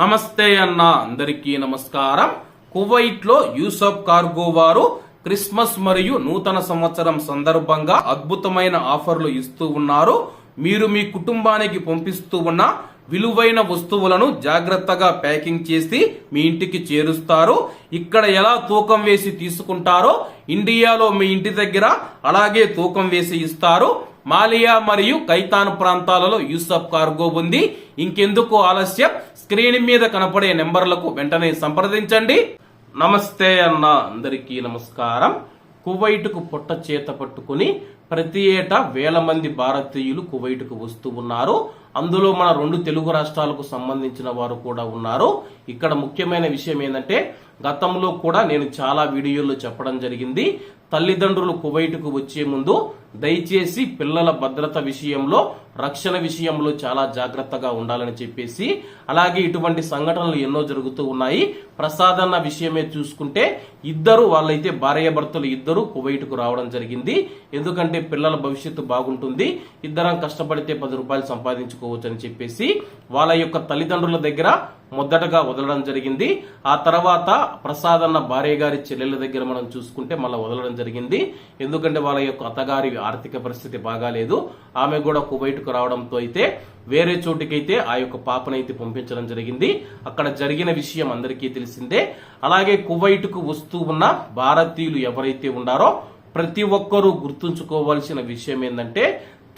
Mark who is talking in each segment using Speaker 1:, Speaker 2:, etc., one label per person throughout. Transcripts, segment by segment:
Speaker 1: నమస్తే అన్న అందరికీ నమస్కారం. కువైట్లో యూసఫ్ కార్గో వారు క్రిస్మస్ మరియు నూతన సంవత్సరం సందర్భంగా అద్భుతమైన ఆఫర్లు ఇస్తూ ఉన్నారు. మీరు మీ కుటుంబానికి పంపిస్తూ ఉన్న విలువైన వస్తువులను జాగ్రత్తగా ప్యాకింగ్ చేసి మీ ఇంటికి చేరుస్తారు. ఇక్కడ ఎలా తూకం వేసి తీసుకుంటారో ఇండియాలో మీ ఇంటి దగ్గర అలాగే తూకం వేసి ఇస్తారు. మాలియా మరియు కైతాన్ ప్రాంతాలలో యూసఫ్ కార్గో ఉంది. ఇంకెందుకు ఆలస్యం? స్క్రీన్ మీద కనపడే నెంబర్లకు వెంటనే సంప్రదించండి. నమస్తే అన్న అందరికీ నమస్కారం. కువైట్కు పొట్ట చేత పట్టుకుని ప్రతి ఏటా వేల మంది భారతీయులు కువైట్కు వస్తూ ఉన్నారు. అందులో మన రెండు తెలుగు రాష్ట్రాలకు సంబంధించిన వారు కూడా ఉన్నారు. ఇక్కడ ముఖ్యమైన విషయం ఏంటంటే గతంలో కూడా నేను చాలా వీడియోల్లో చెప్పడం జరిగింది. తల్లిదండ్రులు కువైట్కు వచ్చే ముందు దయచేసి పిల్లల భద్రత విషయంలో రక్షణ విషయంలో చాలా జాగ్రత్తగా ఉండాలని చెప్పేసి అలాగే ఇటువంటి సంఘటనలు ఎన్నో జరుగుతూ ఉన్నాయి. ప్రసాద్ అన్న విషయమే చూసుకుంటే ఇద్దరు వాళ్ళైతే భార్యాభర్తలు ఇద్దరు కువైట్కు రావడం జరిగింది. ఎందుకంటే పిల్లల భవిష్యత్తు బాగుంటుంది. ఇద్దరం కష్టపడితే పది రూపాయలు సంపాదించుకోవచ్చు అని చెప్పేసి వాళ్ళ యొక్క తల్లిదండ్రుల దగ్గర మొదటగా వదలడం జరిగింది. ఆ తర్వాత ప్రసాద్ అన్న భార్య గారి చెల్లెల దగ్గర మనం చూసుకుంటే మళ్ళీ వదలడం జరిగింది. ఎందుకంటే వాళ్ళ యొక్క అత్తగారి ఆర్థిక పరిస్థితి బాగాలేదు. ఆమె కూడా కువైట్కు రావడంతో అయితే వేరే చోటికైతే ఆ యొక్క పాపనైతే పంపించడం జరిగింది. అక్కడ జరిగిన విషయం అందరికీ తెలిసిందే. అలాగే కువైట్కు వస్తూ ఉన్న భారతీయులు ఎవరైతే ఉన్నారో ప్రతి ఒక్కరూ గుర్తుంచుకోవాల్సిన విషయం ఏంటంటే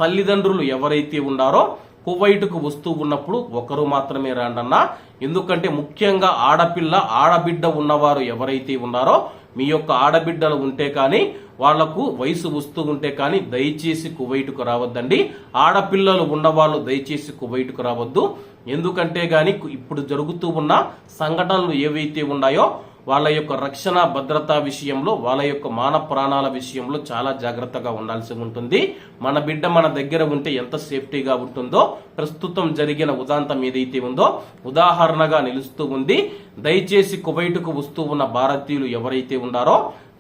Speaker 1: తల్లిదండ్రులు ఎవరైతే ఉన్నారో కువైట్కు వస్తూ ఉన్నప్పుడు ఒకరు మాత్రమే రాండన్నా. ఎందుకంటే ముఖ్యంగా ఆడపిల్ల ఆడబిడ్డ ఉన్నవారు ఎవరైతే ఉన్నారో మీ యొక్క ఆడబిడ్డలు ఉంటే కానీ వాళ్ళకు వయసు వస్తూ ఉంటే కానీ దయచేసి కువైట్కు రావద్దండి. ఆడపిల్లలు ఉన్నవాళ్ళు దయచేసి కువైట్కు రావద్దు. ఎందుకంటే కానీ ఇప్పుడు జరుగుతూ ఉన్న సంఘటనలు ఏవైతే ఉన్నాయో వాళ్ళ యొక్క రక్షణ భద్రతా విషయంలో వాళ్ళ యొక్క మాన ప్రాణాల విషయంలో చాలా జాగ్రత్తగా ఉండాల్సి ఉంటుంది. మన బిడ్డ మన దగ్గర ఉంటే ఎంత సేఫ్టీగా ఉంటుందో ప్రస్తుతం జరిగిన ఉదాంతం ఏదైతే ఉందో ఉదాహరణగా నిలుస్తూ ఉంది. దయచేసి కువైటుకు వస్తూ ఉన్న భారతీయులు ఎవరైతే ఉన్నారో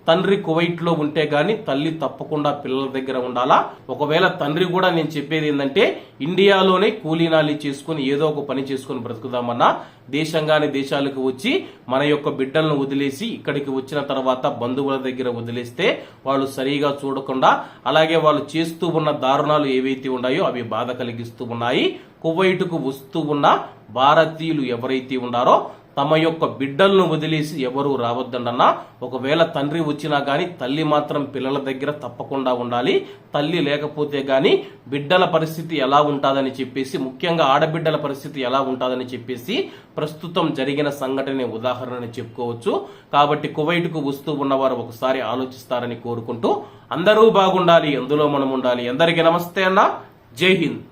Speaker 1: తండ్రి కువైట్లో ఉంటే గాని తల్లి తప్పకుండా పిల్లల దగ్గర ఉండాలా? ఒకవేళ తండ్రి కూడా నేను చెప్పేది ఏంటంటే ఇండియాలోనే కూలీనాలి చేసుకుని ఏదో ఒక పని చేసుకుని బ్రతుకుదామన్నా దేశంగాని దేశాలకు వచ్చి మన యొక్క బిడ్డలను వదిలేసి ఇక్కడికి వచ్చిన తర్వాత బంధువుల దగ్గర వదిలేస్తే వాళ్ళు సరిగా చూడకుండా అలాగే వాళ్ళు చేస్తూ ఉన్న దారుణాలు ఏవైతే ఉన్నాయో అవి బాధ కలిగిస్తూ ఉన్నాయి. కువైటుకు వస్తూ ఉన్న భారతీయులు ఎవరైతే ఉన్నారో తమ యొక్క బిడ్డలను వదిలేసి ఎవరు రావద్దండన్నా ఒకవేళ తండ్రి వచ్చినా కానీ తల్లి మాత్రం పిల్లల దగ్గర తప్పకుండా ఉండాలి. తల్లి లేకపోతే కానీ బిడ్డల పరిస్థితి ఎలా ఉంటుందని చెప్పేసి ముఖ్యంగా ఆడబిడ్డల పరిస్థితి ఎలా ఉంటుందని చెప్పేసి ప్రస్తుతం జరిగిన సంఘటన ఉదాహరణని చెప్పుకోవచ్చు. కాబట్టి కువైట్కు వస్తూ ఉన్నవారు ఒకసారి ఆలోచిస్తారని కోరుకుంటూ అందరూ బాగుండాలి అందులో మనం ఉండాలి. అందరికీ నమస్తే అన్న. జై హింద్.